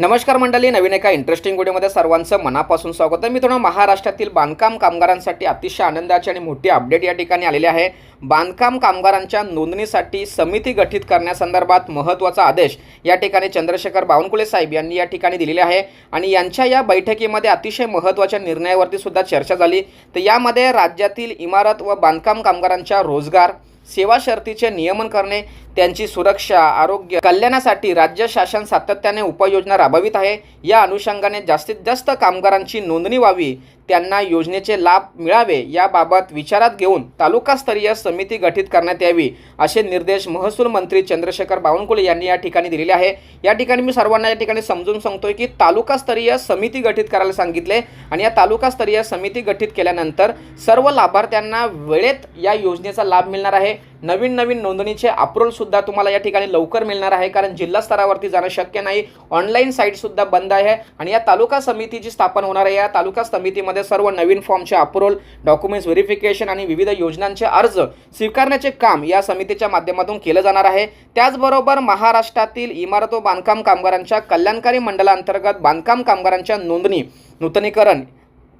नमस्कार मंडळी नवीन एका इंटरेस्टिंग व्हिडिओमध्ये सर्वांचं मनापासून स्वागत आहे. मित्रांनो महाराष्ट्रातील बांधकाम कामगारांसाठी अतिशय आनंदाची आणि मोठी अपडेट या ठिकाणी आलेली आहे. बांधकाम कामगारांच्या नोंदणीसाठी समिती गठीत करण्यासंदर्भात महत्त्वाचा आदेश या ठिकाणी चंद्रशेखर बावनकुळे साहेब यांनी या ठिकाणी दिलेले आहे. आणि यांच्या या बैठकीमध्ये अतिशय महत्त्वाच्या निर्णयावरती सुद्धा चर्चा झाली. तर यामध्ये राज्यातील इमारत व बांधकाम कामगारांच्या रोजगार सेवा शर्तीचे नियमन करणे त्यांची सुरक्षा आरोग्य कल्याणासाठी राज्य शासन सातत्याने उपाययोजना राबवित आहे. या अनुषंगाने जास्तीत जास्त कामगारांची नोंदणी व्हावी त्यांना योजनेचे लाभ मिळावे याबाबत विचारात घेऊन तालुकास्तरीय समिती गठीत करण्यात यावी असे निर्देश महसूल मंत्री चंद्रशेखर बावनकुळे यांनी या ठिकाणी दिलेले आहे. या ठिकाणी मी सर्वांना या ठिकाणी समजून सांगतोय की तालुकास्तरीय समिती गठीत करायला सांगितले आणि या तालुकास्तरीय समिती गठीत केल्यानंतर सर्व लाभार्थ्यांना वेळेत या योजनेचा लाभ मिळणार आहे. नवीन नवीन नोंदणीचे अप्रूव्हल सुद्धा तुम्हाला या ठिकाणी लवकर मिळणार आहे कारण जिल्हा स्तरावरती जाणं शक्य नाही. ऑनलाईन साईट सुद्धा बंद आहे आणि या तालुका समितीची स्थापन होणार आहे या तालुका समितीमध्ये सर्व नवीन फॉर्मचे अप्रूव्हल डॉक्युमेंट्स व्हेरिफिकेशन आणि विविध योजनांचे अर्ज स्वीकारण्याचे काम या समितीच्या माध्यमातून केलं जाणार आहे. त्याचबरोबर महाराष्ट्रातील इमारत व बांधकाम कामगारांच्या कल्याणकारी मंडळांतर्गत बांधकाम कामगारांच्या नोंदणी नूतनीकरण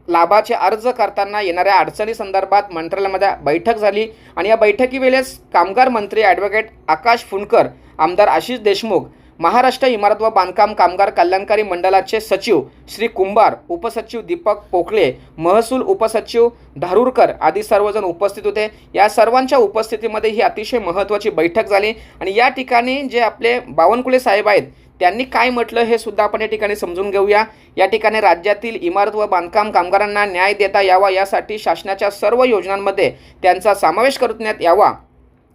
लाभाचे अर्ज करताना येणाऱ्या अडचणी संदर्भात मंत्रालयामध्ये बैठक झाली. आणि या बैठकीवेळेस कामगार मंत्री ॲडव्होकेट आकाश फुंडकर आमदार आशिष देशमुख महाराष्ट्र इमारत व बांधकाम कामगार कल्याणकारी मंडळाचे सचिव श्री कुंभार उपसचिव दीपक पोकळे महसूल उपसचिव धारूरकर आदी सर्वजण उपस्थित होते. या सर्वांच्या उपस्थितीमध्ये ही अतिशय महत्त्वाची बैठक झाली. आणि या ठिकाणी जे आपले बावनकुळे साहेब आहेत त्यांनी काय म्हटलं हे सुद्धा आपण या ठिकाणी समजून घेऊया. या ठिकाणी राज्यातील इमारत व बांधकाम कामगारांना न्याय देता यावा यासाठी शासनाच्या सर्व योजनांमध्ये त्यांचा समावेश करण्यात यावा.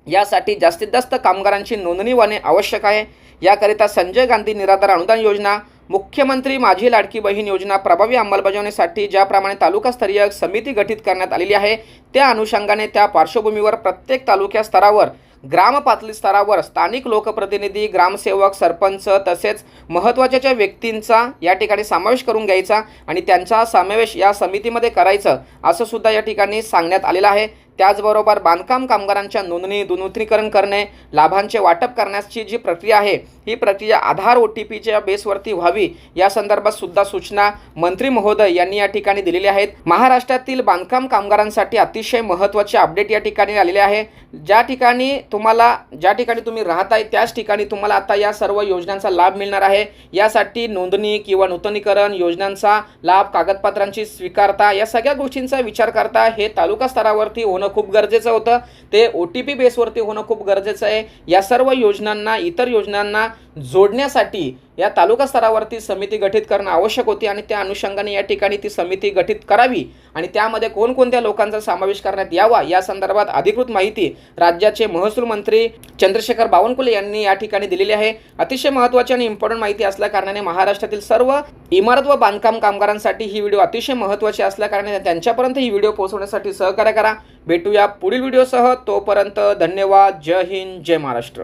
यासाठी जास्तीत जास्त कामगारांची नोंदणी होणे आवश्यक आहे. याकरिता संजय गांधी निराधार अनुदान योजना मुख्यमंत्री माझी लाडकी बहीण योजना प्रभावी अंमलबजावणीसाठी ज्याप्रमाणे तालुकास्तरीय समिती गठीत करण्यात आलेली आहे त्या अनुषंगाने त्या पार्श्वभूमीवर प्रत्येक तालुक्या स्तरावर ग्रामपातळी स्तरावर स्थानिक लोकप्रतिनिधी ग्रामसेवक सरपंच तसेच महत्त्वाच्या ज्या व्यक्तींचा या ठिकाणी समावेश करून घ्यायचा आणि त्यांचा समावेश या समितीमध्ये करायचं असं सुद्धा या ठिकाणी सांगण्यात आलेलं आहे. त्याचबरोबर बांधकाम कामगारांच्या नोंदणी दुनूतनीकरण करणे लाभांचे वाटप करण्याची जी प्रक्रिया आहे ही प्रक्रिया आधार ओ टी पीच्या बेसवरती व्हावी या संदर्भात सुद्धा सूचना मंत्री महोदय यांनी या ठिकाणी दिलेल्या आहेत. महाराष्ट्रातील बांधकाम कामगारांसाठी अतिशय महत्त्वाचे अपडेट या ठिकाणी आलेले आहे. ज्या ठिकाणी तुम्हाला ज्या ठिकाणी तुम्ही राहत आहे त्याच ठिकाणी तुम्हाला आता या सर्व योजनांचा लाभ मिळणार आहे. यासाठी नोंदणी किंवा नूतनीकरण योजनांचा लाभ कागदपत्रांची स्वीकारता या सगळ्या गोष्टींचा विचार करता हे तालुका स्तरावरती होणं होणं खूप गरजेचं होतं. ते ओ टी पी बेसवरती होणं खूप गरजेचं आहे. या सर्व योजनांना इतर योजनांना जोडण्यासाठी या तालुका स्तरावरती समिती गठीत करणं आवश्यक होती आणि त्या अनुषंगाने या ठिकाणी ती समिती गठीत करावी. आणि त्यामध्ये कोणकोणत्या लोकांचा समावेश करण्यात यावा या संदर्भात अधिकृत माहिती राज्याचे महसूल मंत्री चंद्रशेखर बावनकुले यांनी या ठिकाणी दिलेली आहे. अतिशय महत्त्वाची आणि इम्पॉर्टंट माहिती असल्या कारणाने महाराष्ट्रातील सर्व इमारत व बांधकाम कामगारांसाठी ही व्हिडिओ अतिशय महत्त्वाची असल्याकारणाने त्यांच्यापर्यंत ही व्हिडिओ पोहोचवण्यासाठी सहकार्य करा. भेटूया पुढील व्हिडिओसह. तोपर्यंत धन्यवाद. जय हिंद. जय महाराष्ट्र.